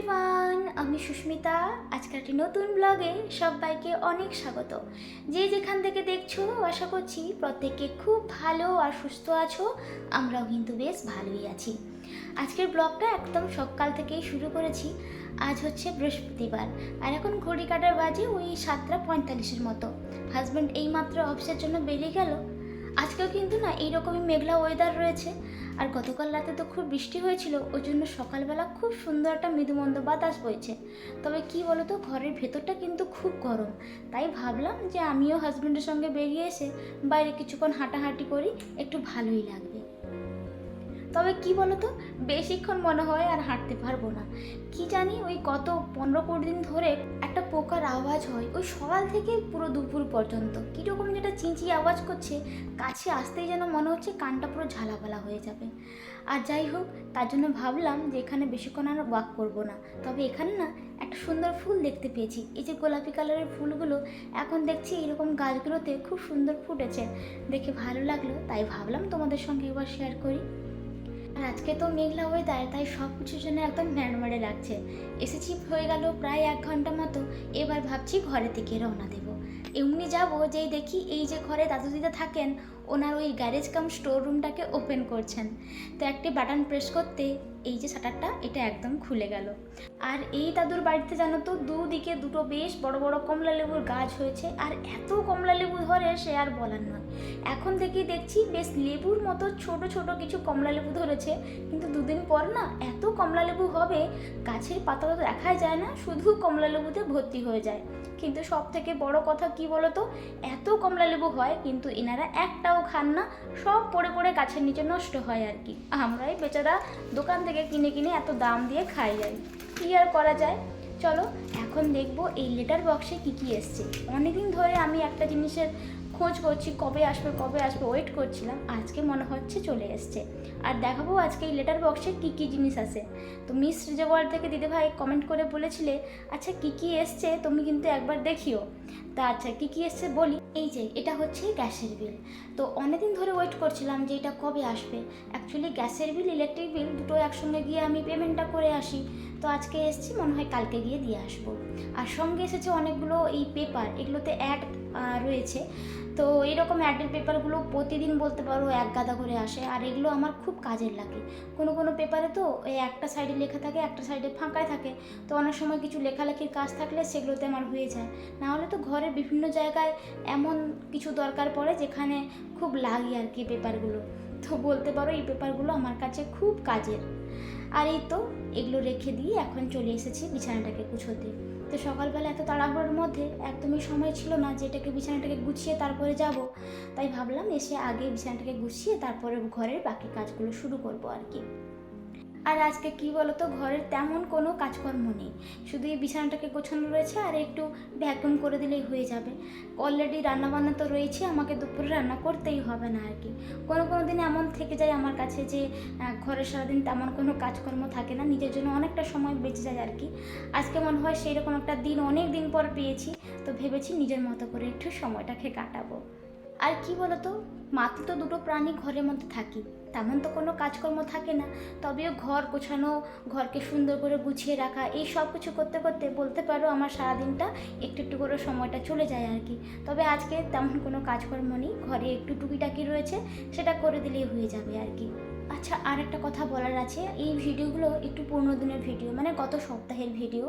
Everyone আমি সুস্মিতা। আজকের একটি নতুন ব্লগে সবাইকে অনেক স্বাগত। যে যেখান থেকে দেখছ, আশা করছি প্রত্যেকে খুব ভালো আর সুস্থ আছো। আমরাও কিন্তু বেশ ভালোই আছি। আজকের ব্লগটা একদম সকাল থেকেই শুরু করেছি। আজ হচ্ছে বৃহস্পতিবার। আর এখন ঘড়ি কাটার বাজে ওই সাতটা পঁয়তাল্লিশের মতো। হাজব্যান্ড এইমাত্র অফিসের জন্য বেরিয়ে গেল। আজকেও কিন্তু না, এইরকমই মেঘলা ওয়েদার রয়েছে। আর গতকাল রাতে তো খুব বৃষ্টি হয়েছিল, ওই জন্য সকালবেলা খুব সুন্দর একটা মৃদুমন্দ বাতাস বইছে। তবে কি বলো তো ঘরের ভেতরটা কিন্তু খুব গরম। তাই ভাবলাম যে আমিও হাজব্যান্ডের সঙ্গে বেরিয়ে এসে বাইরে কিছুক্ষণ হাঁটাহাঁটি করি, একটু ভালোই লাগবে। তবে কি বলতো, বেশিক্ষণ মনে হয় আর হাঁটতে পারব না। কি জানি ওই কত পনেরো কুড়ি দিন ধরে একটা পোকার আওয়াজ হয়, ওই সকাল থেকে পুরো দুপুর পর্যন্ত। কীরকম যেটা চিঁচি আওয়াজ করছে, কাছে আসতেই যেন মনে হচ্ছে কানটা পুরো ঝালাপালা হয়ে যাবে। আর যাই হোক, তার জন্য ভাবলাম যে এখানে বেশিক্ষণ আর ওয়াক করব না। তবে এখানে না একটা সুন্দর ফুল দেখতে পেয়েছি। এই যে গোলাপি কালারের ফুলগুলো, এখন দেখছি এরকম গাছগুলোতে খুব সুন্দর ফুটেছে। দেখে ভালো লাগল, তাই ভাবলাম তোমাদের সঙ্গে এবার শেয়ার করি। আর আজকে তো মেঘলা ওয়েদার তাই সব কিছুর জন্য একদম ম্যানমারে লাগছে। এসেছি হয়ে গেল প্রায় এক ঘণ্টা মতো, এবার ভাবছি ঘরে থেকে রওনা দেব। এমনি যাব যেই দেখি এই যে ঘরে দাদু দিদা থাকেন, ওনার ওই গ্যারেজ কাম স্টোর রুমটাকে ওপেন করছেন। তো একটি বাটন প্রেস করতে এই যে শাটারটা, এটা একদম খুলে গেল। আর এই দাদুর বাড়িতে জানো তো, দুদিকে দুটো বেশ বড় বড় কমলা লেবুর গাছ হয়েছে, আর এত কমলা লেবু ধরে সে আর বলার নয়। এখন থেকেই দেখছি বেশ লেবুর মতো ছোট ছোট কিছু কমলা লেবু ধরেছে, কিন্তু দুদিন পর না এত কমলা লেবু হবে, গাছের পাতা তো দেখাই যায় না, শুধু কমলা লেবুতে ভর্তি হয়ে যায়। কিন্তু সব থেকে বড় কথা কি বলতো, এত কমলা লেবু হয়, কিন্তু এনারা একটাও খান না, সব পড়ে পড়ে গাছের নিচে নষ্ট হয় আর কি। আমরাই বেচারা দোকান থেকে কিনে কিনে এত দাম দিয়ে খাই যাই কী আর করা যায়? চলো, এখন দেখব এই লেটার বক্সে কি কি এসছে। অনেকদিন ধরে আমি একটা জিনিসের খোঁজ করছি, কবে আসবে কবে আসবে ওয়েট করছিলাম, আজকে মনে হচ্ছে চলে এসছে। আর দেখাবো আজকে এই লেটার বক্সে কী কী জিনিস আছে। তো মিস রিজার্ভার থেকে দিদিভাই কমেন্ট করে বলেছিলে আচ্ছা কী কী এসছে? তুমি কিন্তু একবার দেখিও। তা আচ্ছা কী কী এসছে বলি? এই যে, এটা হচ্ছে গ্যাসের বিল। তো অনেকদিন ধরে ওয়েট করছিলাম যে এটা কবে আসবে। অ্যাকচুয়ালি গ্যাসের বিল ইলেকট্রিক বিল দুটো একসঙ্গে গিয়ে আমি পেমেন্টটা করে আসি। তো আজকে এসেছি, মনে হয় কালকে গিয়ে দিয়ে আসব। আর সঙ্গে এসেছে অনেকগুলো এই পেপার এগুলোতে অ্যাড রয়েছে। তো এইরকম অ্যাডের পেপারগুলো প্রতিদিন বলতে পারো এক গাদা করে আসে, আর এগুলো আমার খুব কাজের লাগে। কোনো কোনো পেপারে তো এই একটা সাইডে লেখা থাকে, একটা সাইডে ফাঁকায় থাকে। তো অনেক সময় কিছু লেখালেখির কাজ থাকলে সেগুলোতে আমার হয়ে যায়। না হলে তো ঘরের বিভিন্ন জায়গায় এমন কিছু দরকার পড়ে যেখানে খুব লাগে আর কি পেপারগুলো তো বলতে পারো এই পেপারগুলো আমার কাছে খুব কাজের। আর এই তো এগুলো রেখে দিয়ে এখন চলে এসেছি বিছানাটাকে গুছোতে। তো সকালবেলা এত তাড়াহুড়োর মধ্যে একদমই সময় ছিল না যে এটাকে বিছানাটাকে গুছিয়ে তারপরে যাব। তাই ভাবলাম এসে আগে বিছানাটাকে গুছিয়ে তারপরে ঘরের বাকি কাজগুলো শুরু করব আর কি। আর আজকে কি বলতো, ঘরের তেমন কোনো কাজকর্ম নেই। শুধু এই বিছানাটাকে গোছানো রয়েছে আর একটু ভ্যাকুম করে দিলেই হয়ে যাবে। অলরেডি রান্নাবান্না তো রয়েছে, আমাকে দুপুরে রান্না করতেই হবে না আর কি। কোনো কোনো দিন এমন থেকে যায় আমার কাছে যে ঘরের সারাদিন তেমন কোনো কাজকর্ম থাকে না, নিজের জন্য অনেকটা সময় বেঁচে যায় আর কি। আজকে মনে হয় সেই রকম একটা দিন, অনেক দিন পর পেয়েছি, তো ভেবেছি নিজের মতো করে একটু সময়টাকে কাটাবো। আর কি বলতো, মাত্র তো দুটো প্রাণী ঘরের মধ্যে থাকি। তেমন তো কোনো কাজকর্ম থাকে না। তবেও ঘর গোছানো, ঘরকে সুন্দর করে গুছিয়ে রাখা, এই সব কিছু করতে করতে বলতে পারো আমার সারাদিনটা একটু একটু করে সময়টা চলে যায় আর কি। তবে আজকে তেমন কোনো কাজকর্ম নেই, ঘরে একটু টুকিটাকি রয়েছে, সেটা করে দিলেই হয়ে যাবে আর কি। আচ্ছা আর একটা কথা বলার আছে, এই ভিডিওগুলো একটু পুরনো দিনের ভিডিও মানে গত সপ্তাহের ভিডিও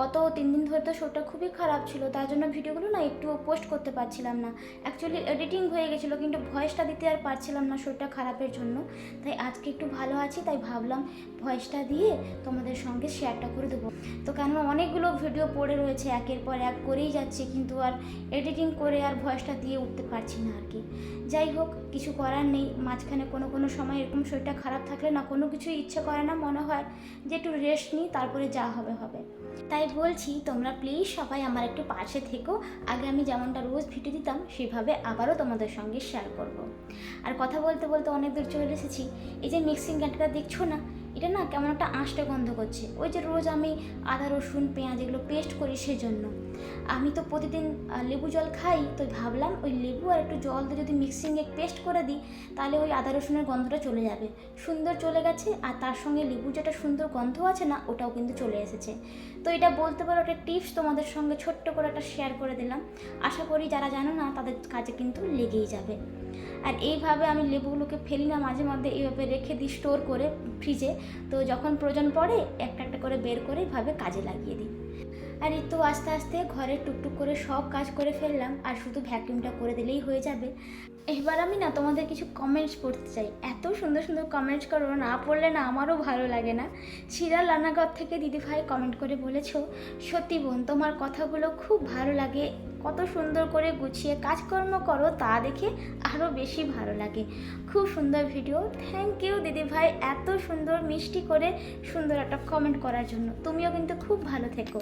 গত তিন দিন ধরে তো শোটা খুবই খারাপ ছিল, তার জন্য ভিডিওগুলো না একটু পোস্ট করতে পারছিলাম না। অ্যাকচুয়ালি এডিটিং হয়ে গেছিল, কিন্তু ভয়েসটা দিতে আর পারছিলাম না শোটা খারাপের জন্য। তাই আজকে একটু ভালো আছি, তাই ভাবলাম ভয়েসটা দিয়ে তোমাদের সঙ্গে শেয়ারটা করে দেবো। তো কেন অনেকগুলো ভিডিও পড়ে রয়েছে, একের পর এক করেই যাচ্ছে, কিন্তু আর এডিটিং করে আর ভয়েসটা দিয়ে উঠতে পারছি না আর কি। যাই হোক, কিছু করার নেই, মাঝখানে কোনো কোনো সময় এরকম শরীরটা খারাপ থাকলে না কোনো কিছু ইচ্ছে করে না, মনে হয় যে একটু রেস্ট নিই, তারপরে যা হবে হবে। তাই বলছি তোমরা প্লিজ সবাই আমার একটু পাশে থেকো আগে আমি যেমনটা রোজ ভিডিও দিতাম, সেভাবে আবারও তোমাদের সঙ্গে শেয়ার করব। আর কথা বলতে বলতে অনেক দূর চলে এসেছি এই যে মিক্সিং গ্যাটটা দেখছ না এটা না কেমন একটা আঁশটা গন্ধ করছে। ওই যে রোজ আমি আদা, রসুন, পেঁয়াজ এগুলো পেস্ট করি সেজন্য। আমি তো প্রতিদিন লেবু জল খাই, তো ভাবলাম ওই লেবু আর একটু জল দিয়ে যদি মিক্সিংয়ে পেস্ট করে দিই, তাহলে ওই আদা, রসুনের গন্ধটা চলে যাবে। সুন্দর চলে গেছে, আর তার সঙ্গে লেবু যেটা সুন্দর গন্ধ আছে না, ওটাও কিন্তু চলে এসেছে। তো এটা বলতে পারো একটা টিপস তোমাদের সঙ্গে ছোট্ট করে একটা শেয়ার করে দিলাম। আশা করি যারা জানো না, তাদের কাজে কিন্তু লেগেই যাবে। আর এইভাবে আমি লেবুগুলোকে ফেলি না, মাঝে মধ্যে এইভাবে রেখে দিই স্টোর করে ফ্রিজে। তো যখন প্রয়োজন পড়ে, একটা একটা করে বের করে এইভাবে কাজে লাগিয়ে দিই। আর এই তো আস্তে আস্তে ঘরে টুকটুক করে সব কাজ করে ফেললাম, আর শুধু ভ্যাকিউমটা করে দিলেই হয়ে যাবে। এবার আমি না তোমাদের কিছু কমেন্টস পড়তে চাই। এত সুন্দর সুন্দর কমেন্টস করো, না পড়লে না আমারও ভালো লাগে না। শিরাল রান্নাঘর থেকে দিদিভাই কমেন্ট করে বলেছ, সত্যি বোন, তোমার কথাগুলো খুব ভালো লাগে কত সুন্দর করে গুছিয়ে কাজকর্ম করো তা দেখে আরও বেশি ভালো লাগে। খুব সুন্দর ভিডিও থ্যাংক ইউ দিদিভাই এত সুন্দর, মিষ্টি করে সুন্দর একটা কমেন্ট করার জন্য। তুমিও কিন্তু খুব ভালো থেকো।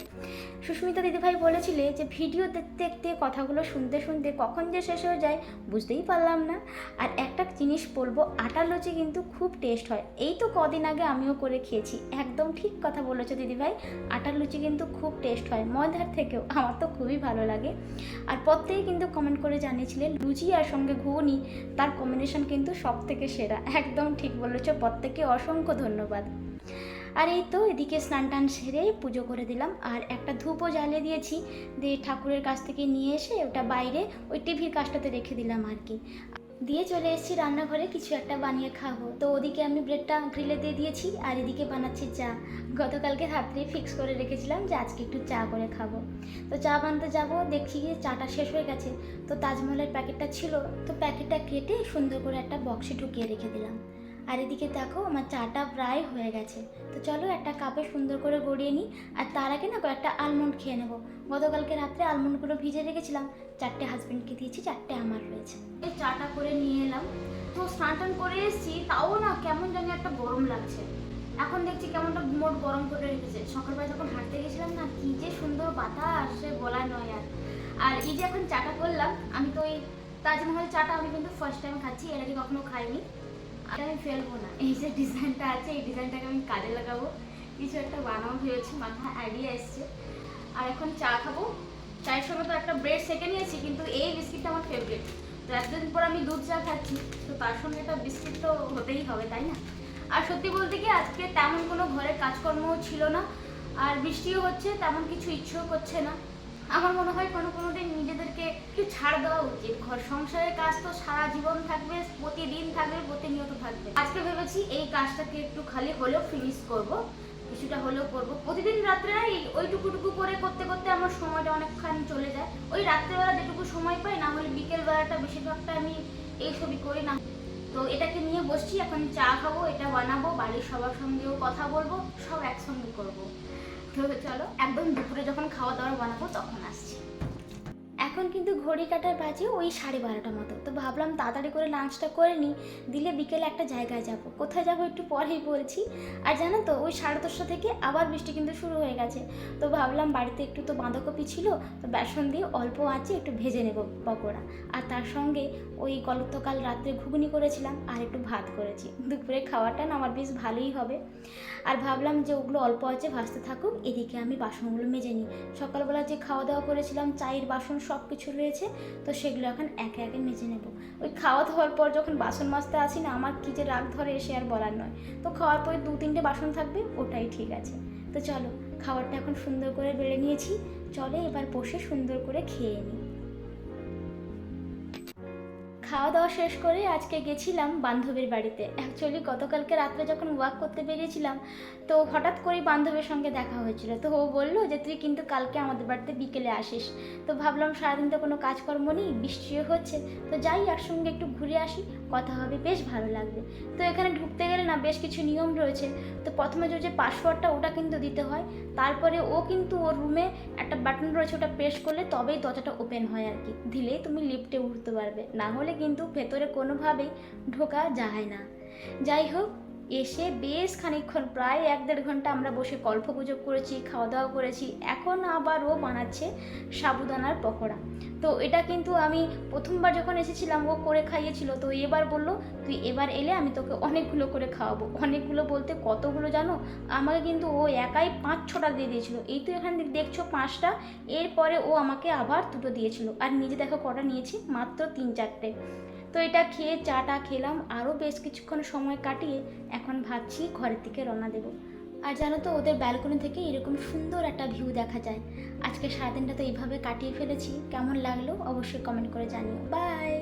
সুস্মিতা দিদিভাই বলেছিলে যে ভিডিও দেখতে দেখতে কথাগুলো শুনতে শুনতে কখন যে শেষ হয়ে যায় বুঝতেই পারলাম না। আর একটা জিনিস বলব আটার লুচি কিন্তু খুব টেস্ট হয়। এই তো কদিন আগে আমিও করে খেয়েছি। একদম ঠিক কথা বলেছ দিদিভাই আটার লুচি কিন্তু খুব টেস্ট হয়। ময়দার থেকেও। আমার তো খুবই ভালো লাগে। আর প্রত্যেকেই কিন্তু কমেন্ট করে জানিয়েছিলেন লুচি আর সঙ্গে ঘুগনি, তার কম্বিনেশন কিন্তু সব থেকে সেরা। একদম ঠিক বলেছ, প্রত্যেককে অসংখ্য ধন্যবাদ। আর এই তো, এদিকে স্নান টান সেরে পুজো করে দিলাম। আর একটা ধূপও জ্বালিয়ে দিয়েছি, দিয়ে ঠাকুরের কাছ থেকে নিয়ে এসে ওটা বাইরে ওই টিভির কাজটাতে রেখে দিলাম আর কি। দিয়ে চলে এসেছি রান্নাঘরে, কিছু একটা বানিয়ে খাব। তো ওদিকে আমি ব্রেডটা গ্রিলে দিয়ে দিয়েছি, আর এদিকে বানাচ্ছি চা। গতকালকে রাত্রে ফিক্স করে রেখেছিলাম যে আজকে একটু চা করে খাব। তো চা বানাতে যাব দেখি গিয়ে চাটা শেষ হয়ে গেছে। তো তাজমহলের প্যাকেটটা ছিল, তো প্যাকেটটা কেটে সুন্দর করে একটা বক্সে ঢুকিয়ে রেখে দিলাম। আর এদিকে দেখো, আমার চাটা প্রায় হয়ে গেছে। তো চলো একটা কাপে সুন্দর করে গড়িয়ে নিই, আর তার আগে না কয়েকটা আলমন্ড খেয়ে নেব। গতকালকে রাত্রে আলমন্ডগুলো ভিজে রেখেছিলাম। চারটে হাজবেন্ডকে দিয়েছি, চারটে আমার রয়েছে। চাটা করে নিয়ে এলাম। তো স্নান টান করে এসেছি, তাও না কেমন জানি একটা গরম লাগছে। এখন দেখছি কেমনটা মোট গরম করে রেখেছে। সকালবেলা যখন হাঁটতে গেছিলাম না, কি যে সুন্দর বাতাস, সে বলা নয় আর। আর এই যে এখন চাটা করলাম, আমি তো ওই তাজমহল চাটা আমি কিন্তু ফার্স্ট টাইম খাচ্ছি, এর আগে কখনো খাইনি। আর আমি ফেলব না। এই যে ডিজাইনটা আছে, এই ডিজাইনটাকে আমি কাজে লাগাবো। কিছু একটা বানাবো ভেবেছি, মাথায় আইডিয়া এসছে। আর এখন চা খাব। চায়ের সঙ্গে তো একটা ব্রেড সেকে নিয়েছি, কিন্তু এই বিস্কিটটা আমার ফেভারিট তো এতদিন পর আমি দুধ চা খাচ্ছি, তো তার সঙ্গে একটা বিস্কিট তো হতেই হবে, তাই না? আর সত্যি বলতে কি, আজকে তেমন কোনো ঘরের কাজকর্মও ছিল না, আর বৃষ্টিও হচ্ছে, তেমন কিছু ইচ্ছেও করছে না। আমার মনে হয় কোনো কোনো দিন নিজেদেরকে একটু ছাড় দেওয়া উচিত। ঘর সংসারের কাজ তো সারা জীবন থাকবে, প্রতিদিন থাকবে, প্রতিনিয়ত থাকবে। আজকে ভেবেছি এই কাজটাকে একটু খালি হলেও ফিনিশ করব। কিছুটা হলেও করব। প্রতিদিন রাত্রে না ওইটুকুটুকু করে করতে করতে আমার সময়টা অনেকখানি চলে যায়। ওই রাত্রেবেলা যেটুকু সময় পাই, না হলে বিকেলবেলাটা বেশিরভাগটা আমি এই ছবি করি না। তো এটাকে নিয়ে বসছি, এখন চা খাব, এটা বানাবো, বাড়ির সবার সঙ্গেও কথা বলব, সব একসঙ্গে করব। তো চলো, একদম দুপুরে যখন খাওয়া দাওয়া বানাবো, তখন আসছি। এখন কিন্তু ঘড়ি কাটার বাজে ওই সাড়ে বারোটা মতো। তো ভাবলাম তাড়াতাড়ি করে লাঞ্চটা করে নিই, দিলে বিকেলে একটা জায়গায় যাব। কোথায় যাব একটু পরেই বলছি। আর জানো তো, ওই সাড়ে দশটা থেকে আবার বৃষ্টি কিন্তু শুরু হয়ে গেছে। তো ভাবলাম বাড়িতে একটু তো বাঁধাকপি ছিল, তো বেসন দিয়ে অল্প আছে একটু ভেজে নেব পকোড়া। আর তার সঙ্গে ওই গতকাল রাত্রে ঘুগনি করেছিলাম আর একটু ভাত করেছি। দুপুরে খাওয়াটা না আমার বেশ ভালোই হবে। আর ভাবলাম যে ওগুলো অল্প আছে ভাজতে থাকুক, এদিকে আমি বাসনগুলো মেজে নিই। সকালবেলা যে খাওয়া দাওয়া করেছিলাম, চায়ের বাসন সব কিছু রয়েছে, তো সেগুলো এখন একে একে মেজে নেব। ওই খাওয়া দাওয়ার পর যখন বাসন মাজতে আসি না, আমার কী যে রাগ ধরে এসে আর বলার নয়। তো খাওয়ার পরে দু তিনটে বাসন থাকবে, ওটাই ঠিক আছে। তো চলো, খাবারটা এখন সুন্দর করে বেড়ে নিয়েছি। চলে এবার বসে সুন্দর করে খেয়ে নিই। খাওয়া দাওয়া শেষ করে আজকে গেছিলাম বান্ধবীর বাড়িতে। অ্যাকচুয়ালি গতকালকে রাত্রে যখন ওয়াক করতে বেরিয়েছিলাম, তো হঠাৎ করেই বান্ধবীর সঙ্গে দেখা হয়েছিল। তো ও বলল যে, তুই কিন্তু কালকে আমাদের বাড়িতে বিকেলে আসিস। তো ভাবলাম সারাদিন তো কোনো কাজকর্ম নেই, বৃষ্টিও হচ্ছে। তো যাই, একসঙ্গে একটু ঘুরে আসি। কথা হবে, বেশ ভালো লাগবে। তো এখানে ঢুকতে গেলে না বেশ কিছু নিয়ম রয়েছে। তো প্রথমে যে যে পাসওয়ার্ডটা ওটা কিন্তু দিতে হয়। তারপরে ও কিন্তু ওর রুমে একটা বাটন রয়েছে, ওটা প্রেস করলে তবেই দরজাটা ওপেন হয় আর কি। দিলেই তুমি লিফটে উঠতে পারবে। না হলে কিন্তু ভেতরে কোনোভাবেই ঢোকা যায় না। যাই হোক এসে বেশ খানিকক্ষণ, প্রায় এক দেড় ঘণ্টা আমরা বসে গল্প গুজব করেছি খাওয়া দাওয়া করেছি। এখন আবার ও বানাচ্ছে সাবুদানার পকোড়া। তো এটা কিন্তু আমি প্রথমবার যখন এসেছিলাম, ও করে খাইয়েছিল, তো এবার বলল, তুই এবার এলে আমি তোকে অনেকগুলো করে খাওয়াবো। অনেকগুলো বলতে কতগুলো জানো? আমাকে কিন্তু ও একাই পাঁচ ছটা দিয়ে দিয়েছিল। এই তো এখান থেকে দেখছ পাঁচটা। এরপরে ও আমাকে আবার দুটো দিয়েছিল। আর নিজে দেখো কটা নিয়েছি, মাত্র তিন চারটে তো এটা খেয়ে চাটা খেলাম, আরও বেশ কিছুক্ষণ সময় কাটিয়ে এখন ভাবছি ঘরের দিকে রওনা দেবো। আর জানো তো, ওদের ব্যালকনি থেকে এরকম সুন্দর একটা ভিউ দেখা যায়। আজকে সারাদিনটা তো এইভাবে কাটিয়ে ফেলেছি। কেমন লাগল অবশ্যই কমেন্ট করে জানিও। বাই